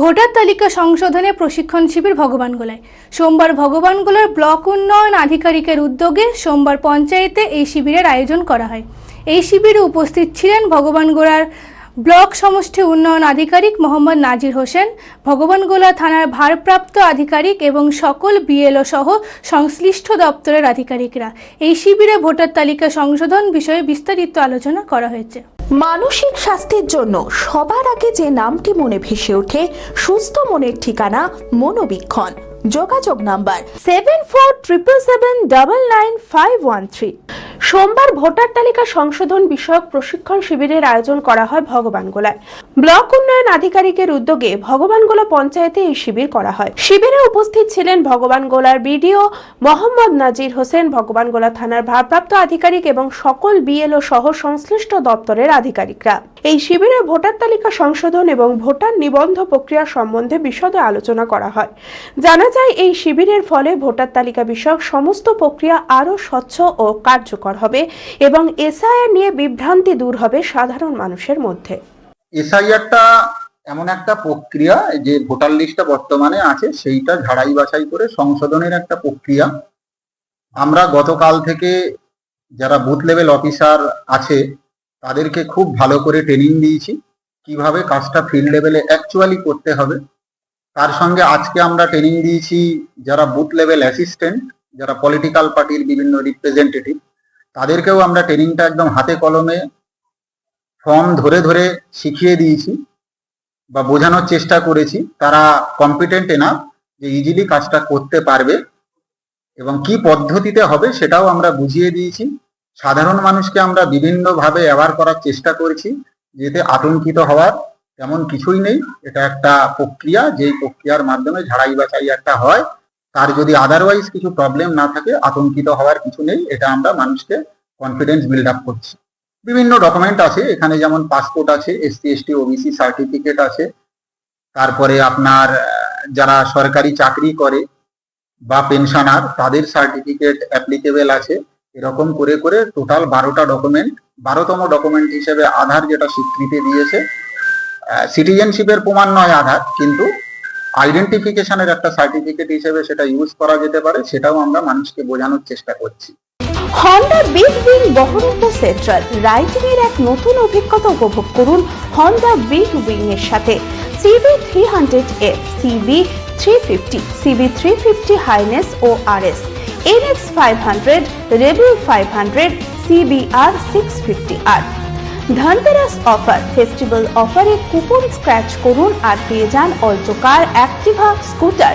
Voter তালিকা সংশোধনে প্রশিক্ষণ শিবির ভগবানগোলায়। সোমবার ভগবানগোলার ব্লক উন্নয়ন আধিকারিকের উদ্যোগে সোমবার পঞ্চায়েতে এই শিবিরের আয়োজন করা হয়। এই শিবিরে উপস্থিত ছিলেন ভগবানগোলার ব্লক সমষ্টি উন্নয়ন আধিকারিক মোহাম্মদ নাজির হোসেন, ভগবানগোলা থানার ভারপ্রাপ্ত আধিকারিক এবং সকল বিএলও সহ সংশ্লিষ্ট দপ্তরের আধিকারিকরা। এই শিবিরে ভোটার তালিকা সংশোধন বিষয়ে বিস্তারিত আলোচনা করা হয়েছে। মানসিক স্বাস্থ্যের জন্য সবার আগে যে নামটি মনে ভেসে ওঠে, সুস্থ মনের ঠিকানা মনোবীক্ষণ। যোগাযোগ number seven four triple seven double nine five one three সোমবার ভোটার তালিকা সংশোধন বিষয়ক প্রশিক্ষণ শিবিরের আয়োজন করা হয় ভগবানগোলায়। ব্লক উন্নয়ন আধিকারিকের উদ্যোগে ভগবানগোলা পঞ্চায়েতে এই শিবির করা হয়। শিবিরে উপস্থিত ছিলেন ভগবানগোলার বিডিও মোহাম্মদ নাজির হোসেন ভগবানগোলা থানার ভারপ্রাপ্ত আধিকারিক এবং সকল বিএলও সহ সংশ্লিষ্ট দপ্তরের আধিকারিকরা। এই শিবিরে ভোটার তালিকা সংশোধন এবং ভোটার নিবন্ধ প্রক্রিয়া সম্বন্ধে বিশদে আলোচনা করা হয়। জানা যায়, এই শিবিরের ফলে ভোটার তালিকা বিষয়ক সমস্ত প্রক্রিয়া আরও স্বচ্ছ ও কার্যকর হবে এবং এসআইআর নিয়ে বিভ্রান্তি দূর হবে সাধারণ মানুষের মধ্যে। এসআইআরটা এমন একটা প্রক্রিয়া যে ভোটার লিস্টটা বর্তমানে আছে, সেইটা ঝাড়াই বাছাই করে সংশোধনের একটা প্রক্রিয়া। আমরা গতকাল থেকে যারা বুথ লেভেল অফিসার আছে, তাদেরকে খুব ভালো করে ট্রেনিং দিয়েছি, কীভাবে কাজটা ফিল্ড লেভেলে অ্যাকচুয়ালি করতে হবে। তার সঙ্গে আজকে আমরা ট্রেনিং দিয়েছি যারা বুথ লেভেল অ্যাসিস্ট্যান্ট যারা পলিটিক্যাল পার্টির বিভিন্ন রিপ্রেজেন্টেটিভ তাদেরকেও আমরা ট্রেনিংটা একদম হাতে কলমে ফর্ম ধরে ধরে শিখিয়ে দিয়েছি বা বোঝানোর চেষ্টা করেছি। তারা কম্পিটেন্ট এনা যে ইজিলি কাজটা করতে পারবে এবং কি পদ্ধতিতে হবে সেটাও আমরা বুঝিয়ে দিয়েছি। সাধারণ মানুষকে আমরা বিভিন্নভাবে অ্যাওয়ার করার চেষ্টা করেছি যেতে আতঙ্কিত হওয়ার তেমন কিছুই নেই। এটা একটা প্রক্রিয়া, যেই প্রক্রিয়ার মাধ্যমে ঝাড়াই বাছাই একটা হয়। তার যদি আদারওয়াইজ কিছু প্রবলেম না থাকে, আতঙ্কিত হওয়ার কিছু নেই। এটা আমরা মানুষকে কনফিডেন্স বিল্ড আপ করছি। বিভিন্ন ডকুমেন্ট আছে, এখানে যেমন পাসপোর্ট আছে এসসি এসটি ওবিসি সার্টিফিকেট আছে। তারপরে আপনার যারা সরকারি চাকরি করে বা পেনশনার তাদের সার্টিফিকেট অ্যাপ্লিকেবল আছে। এরকম করে করে টোটাল বারোটা ডকুমেন্ট বারোতম ডকুমেন্ট হিসেবে আধার যেটা স্বীকৃতি দিয়েছে সিটিজেনশিপের প্রমাণ নয় আধার, কিন্তু আইডেন্টিফিকেশনের একটা সার্টিফিকেট হিসেবে সেটা ইউজ করা যেতে পারে, সেটাও আমরা মানুষকে বোঝানোর চেষ্টা করছি। Honda big wing Baharampur central riding এর এক নতুন অভিজ্ঞতা উপভোগ করুন হন্ডা বিগ উইং এর সাথে CB three hundred F CB three fifty CB three fifty highness ও R S NX five hundred rebel five hundred CBR six fifty R. Dhanteras offer festival অফারে coupon scratch করুন আর পেয়ে যান Alto car Activa scooter